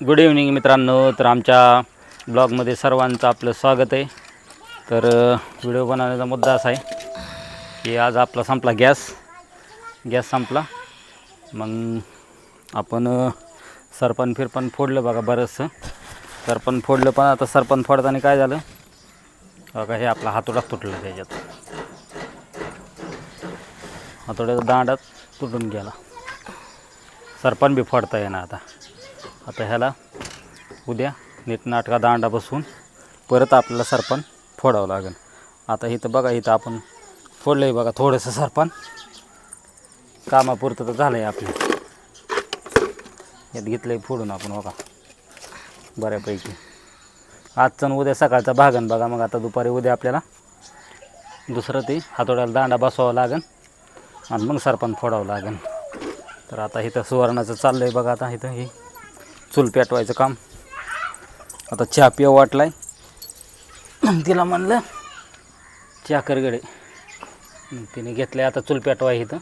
Good evening मित्रांनो. तर आमच्या ब्लॉगमध्ये सर्वांचं आपलं स्वागत आहे. तर व्हिडिओ बनवण्याचा मुद्दा असा आहे की आज आपला संपला गॅस. गॅस संपला. मग आपण सरपण फिरपण फोडलं बघा बरंचसं. सरपण फोडलं पण आता सरपण फोडताना काय झालं? बघा हे आपला हातोडा तुटला त्याच्यात. हातोड्याचा दांडात तुटून गेला. सरपण बी फोडता येणार आता. आता ह्याला उद्या नीट नाटका दांडा बसवून परत आपल्याला सरपण फोडावं लागेल. आता इथं बघा इथं आपण फोडलं आहे बघा थोडंसं सरपण. कामापुरतं तर झालं आहे आपलं. यात घेतलं आहे फोडून आपण बघा. बऱ्यापैकी. आजचा उद्या सकाळचा भागन बघा. मग आता दुपारी उद्या आपल्याला दुसरं ते हातोड्याला दांडा बसवावं लागेल आणि मग सरपण फोडावं लागेल. तर आता इथं सुवर्णाचं चाललं आहे बघा. आता इथं हे चूल पेटवायचं काम. आता चहा पिव वाटलाय. तिला म्हणलं चहा कर गडे. मग तिने घेतलं आता चूल पेटवाय इथं.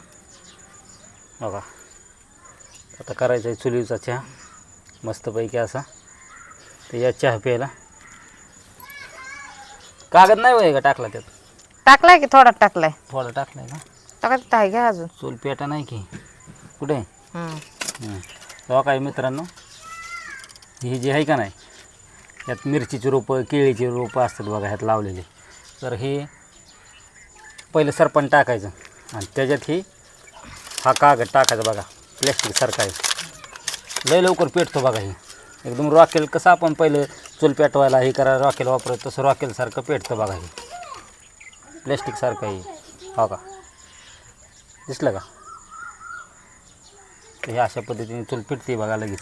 बघा. आता करायचं आहे चुलीचा चहा. मस्तपैकी असा. तर या चहा प्यायला. कागद नाही वय का टाकला त्यात? टाकलाय की थोडा टाकलाय. थोडा टाकलाय का टाकायचं आहे घ्या अजून. चूल पेटा नाही की. कुठे? हम्म. हं. तेव्हा काय मित्रांनो? ही जी आहे का नाही यात मिरचीची रोपं केळीची रोपं असतात बघा ह्यात लावलेली. तर हे पहिलं सरपण टाकायचं आणि त्याच्यात ही हा कागद टाकायचा बघा प्लॅस्टिकसारखा आहे. लय लवकर पेटतो बघा हे. एकदम रॉकेल कसं आपण पहिलं चूल पेटवायला हे करा रॉकेल वापरत तसं रॉकेलसारखं पेटतं बघा हे. प्लॅस्टिकसारखं आहे हो का? दिसलं का? हे अशा पद्धतीने चूल पेटते बघा लगेच.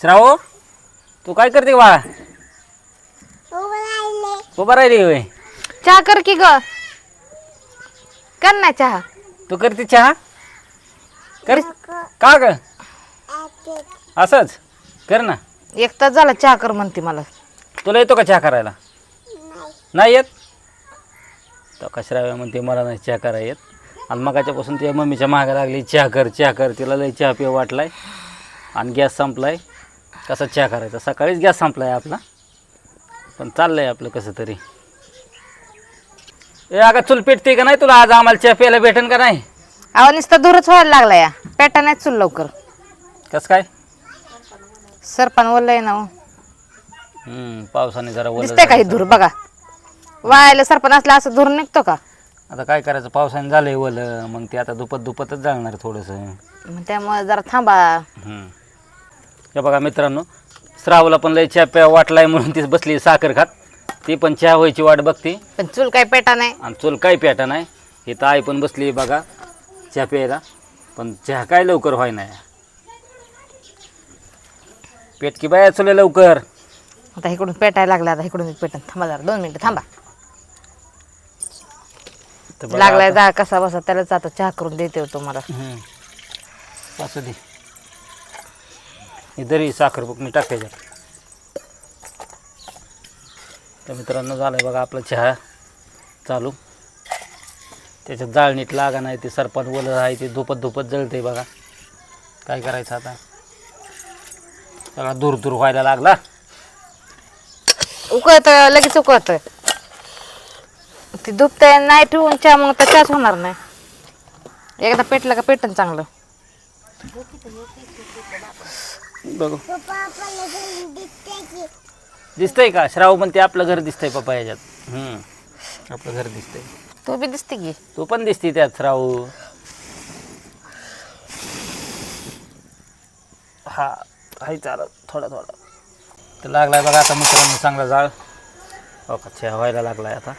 श्रावो तू काय करते बाळा? उभा राहिली. होय? चहा कर की ग. कर ना चहा. तू करते चहा? कर. का ग? असंच? कर ना. एक तास झाला चहा कर म्हणते मला. तुला येतो का चहा करायला? नाही. येत? तो कशरा म्हणते मला नाही चहा करायला येत. आणि मगाच्यापासून त्या मम्मीच्या मागे लागली चहा कर चहा कर तिला लई चहा पिऊ वाटलाय. आणि गॅस संपलाय. कसा चहा करायचा? सकाळीच गॅस संपलाय आपला. पण चाललंय आपलं कसं तरी. ए अगं चूल पेटते का नाही तुला? आज आम्हाला चहा प्यायला भेटेन का नाही? अहो नुसतं दूरच व्हायला लागला या पेटा नाही चुल लवकर. कसं काय? सरपण ओलय ना हो. हम्म, पावसाने जरा ओलं दिसतंय का हे झालं. धूर? बघा. वायाला सरपण असला असं धूर निघतो का? आता काय करायचं? पावसाने झालंय ओलं. मग ते आता दुपत दुपतच जाणार थोडंसं. मग त्यामुळे जरा थांबा. हम्म. हे बघा मित्रांनो श्रावला पण लय चहा वाटलाय म्हणून ती बसली साखर खात. ती पण चहा व्हायची वाट बघते. पण चूल काही पेटा नाही. आणि चूल काय प्याटा नाही. इथं आई पण बसली बघा चहा प्यायला. पण चहा काय लवकर व्हाय नाही. पेटकी बाया चुले लवकर. आता इकडून पेटायला लागला आता इकडून पेटन. थांबा जरा दोन मिनिटं थांबा. तर बघा लागलाय आता- जा कसा बसा त्यालाच आता चहा करून देते हो तुम्हाला. हम्म. असू दे. इधरही साखर मी टाकायच्या तर मित्रांनो झालं बघा आपला चहा चालू. त्याच्यात जाळणीत लागा नाही ते सरपण ओलं आहे ते धुपत धुपत जळते बघा. काय करायचं आता? सगळा दूर दूर व्हायला लागला. उकळत लगेच उकळत ती दुपतंय नाही ठेवून चहा मग तर चहाच होणार नाही. एकदा पेटलं का पेटन चांगलं. बघू. दिसतंय का? श्राव पण ते आपलं घर दिसतंय पप्पा याच्यात. हम्म. आपलं घर दिसतंय. तू बी दिसते की. तू पण दिसती त्यात श्राव. हा हाय चालत थोडा थोडा. तर लागलाय बघा आता मित्रांनो चांगला जाळ. हो का चहा व्हायला लागलाय आता.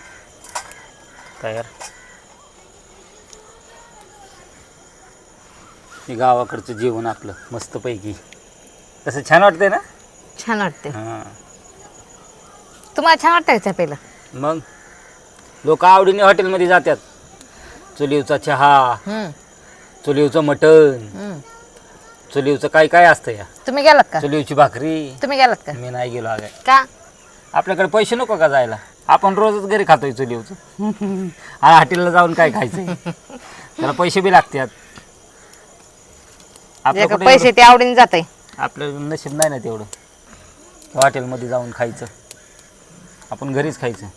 तयार. हे गावाकडचं जेवण आपलं मस्तपैकी. तसं छान वाटतंय ना? छान वाटते हां. तुम्हाला छान वाटतं का प्यायला? मग? लोक आवडीने हॉटेलमध्ये जातात. चुलीवचा चहा हम्म, चुलीवचं मटण हम्म. चुलीवचं काय काय असतं या? तुम्ही गेलात का? चुलीवची भाकरी. तुम्ही गेलात का? मी नाही गेलो आगे. का? आपल्याकडे पैसे नको का जायला? आपण रोजच घरी खातोय चुलीवचं. आणि हॉटेलला जाऊन काय खायचं त्याला पैसे बी लागतात. आपलं जे का कुठे पैसे ते आवडीने जात आहे आपलं नशीब नाही ना तेवढं. हॉटेलमध्ये जाऊन खायचं. आपण घरीच खायचं.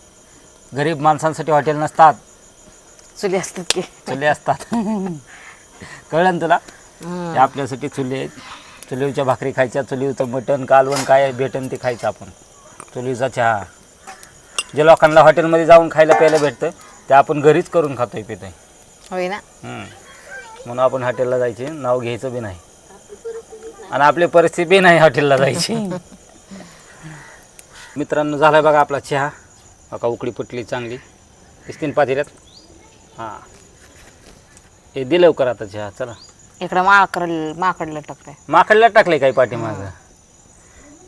गरीब माणसांसाठी हॉटेल नसतात. चुली असतात की. चुले असतात. कळलं ना तुला. ते आपल्यासाठी चुले आहेत. चुलीवच्या भाकरी खायच्या चुलीवचं मटण कालवण काय भेटन ते खायचं आपण. चुलीचा चहा. जे लोकांना हॉटेलमध्ये जाऊन खायला प्यायला भेटतं ते आपण घरीच करून खातोय पितोय. होय ना? हम्म. म्हणून आपण हॉटेलला जायचे. नाव घ्यायचं बी नाही. आणि आपली परिस्थिती बी नाही हॉटेलला जायची. मित्रांनो झालाय बघा आपला चहा. बघा उकळी फुटली चांगली. तीन पातेल्यात. हां. हे दे लवकर आता चहा चला. इकडं माकड माकडला टाकतंय माकडला टाकले काही पाठीमागं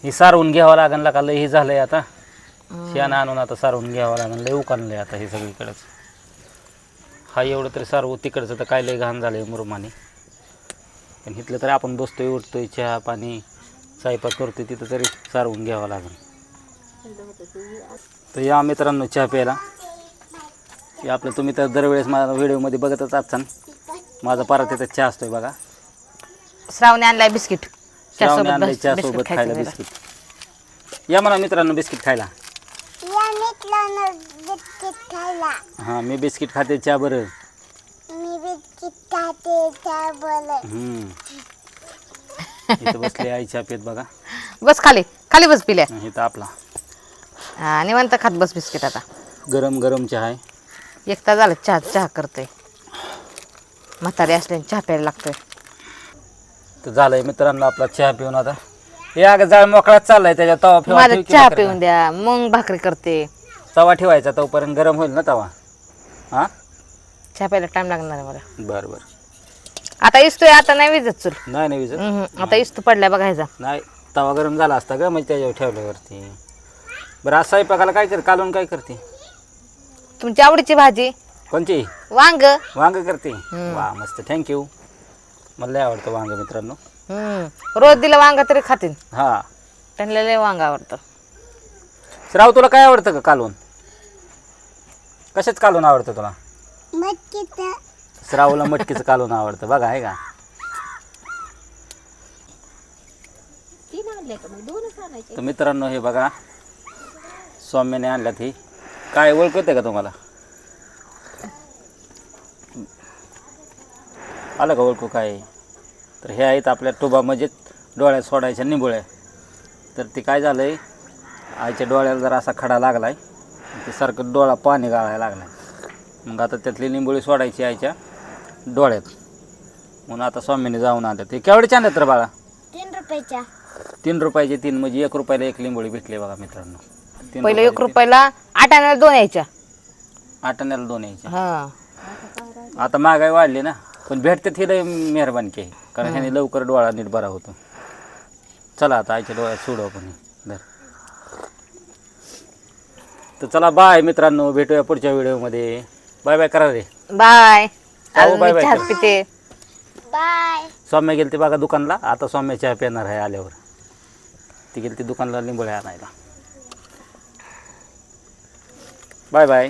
ही सारवून घ्यावं लागन का लय हे झालंय आता. शेण आणून आता सारवून घ्यावं लागन लय उकानलंय आता हे सगळीकडंच. हा एवढं तरी सारवू तिकडचं तर काय लय घाण झालंय मुरुमाने. पण इथलं तरी आपण बसतोय उठतोय चहा पाणी स्वयंपाक करतोय तिथं तरी सारवून घ्यावं लागन तर या मित्रांनो चहा प्यायला. की आपलं तुम्ही तर दरवेळेस माझ्या व्हिडिओमध्ये बघतच असतान माझा परत तिथं चहा असतोय बघा. श्रावणी आणलाय बिस्किट. श्रावणी आणलंय चहा सोबत खायला. बिस्किट. या म्हणा मित्रांनो बिस्किट खायला. या मित्रांनो बिस्किट खायला. हां मी बिस्किट खाते चहा बरं मी बिस्किट खाते त्याबरोबर हम्म. इथं बसले आई चहा पेत बघा. बस खाली खाली बस पिल्या. इथं आपला. हा निवांत खात बस बिस्किट आता. गरम गरम चहा आहे. एक तास झालं चहा चहा करतोय. म्हातारी असल्याने चहा प्यायला लागतोय. तर झालंय मित्रांनो आपला चहा पिऊन आता. हे अगं जाळ मोकळाच चाललाय त्याच्या तवा ठेवा माझा ठेव की चहा पिऊन द्या मग भाकरी करते? तवा ठेवायचा तोपर्यंत गरम होईल ना तवा. हां? चहा प्यायला टाइम लागणार आहे मला बरं बरं. आता इस्तोय आता नाही विजत चूल. नाही नाही विजत. हम्म, आता इस्तू पडलाय बघायचा नाही तवा गरम झाला असता ग म्हणजे त्याच्यावर ठेवल्यावरती बरं आज स्वयंपाकाला काय कर कालून काय करते? तुमची आवडीची भाजी? कोणची? वांग. वांग करते? वा मस्त. थँक्यू मला लय आवडतं वांग मित्रांनो. हम्म. रोज दिलं वांग तरी खातील हां. त्यांना लय वांग आवडतं. श्राव तुला काय आवडतं का कालवण कशाच कालवण आवडतं तुला? मटकीचं. श्रावला मटकीचं कालवण आवडतं बघा आहे का? तर मित्रांनो हे बघा सौम्याने आणल्यात ही. काय ओळखत का तुम्हाला? आलं का ओळखू काय? तर हे आहेत आपल्या टोबा मजेत डोळ्यात सोडायच्या निंबोळ्या. तर ते काय झालं आहे आईच्या डोळ्याला जरा असा खडा लागला आहे ते सारखं डोळा पाणी गाळायला लागला आहे मग आता त्यातली लिंबोळी सोडायची आईच्या डोळ्यात. म्हणून आता स्वामीने जाऊन आलं ते. केवढे आणल्यात तर बाळा? तीन रुपयाच्या. तीन रुपयाचे तीन म्हणजे एक रुपयाला एक लिंबोळी भेटली बघा मित्रांनो. तीन पहिलं एक रुपयाचे रुपयाला आठ आणायला दोन यायच्या. तीन. आठ आण्याला दोन यायचे हा. आता महागाई वाढली ना पण भेटते ती लय मेहरबानी की. कारण ह्याने लवकर डोळा नीट बरा होतो. चला आता आईच्या डोळ्यात सोडू आपण हे. धर. तर चला बाय मित्रांनो. भेटूया पुढच्या व्हिडिओमध्ये बाय बाय करा रे. बाय. हो, अजून मी चहा कर. पिते. बाय. सौम्या गेली ती बघा दुकानला. आता सौम्या चहा पिणार आहे आल्यावर. ती गेली ती दुकानला लिंबोळ्या आणायला. Bye bye.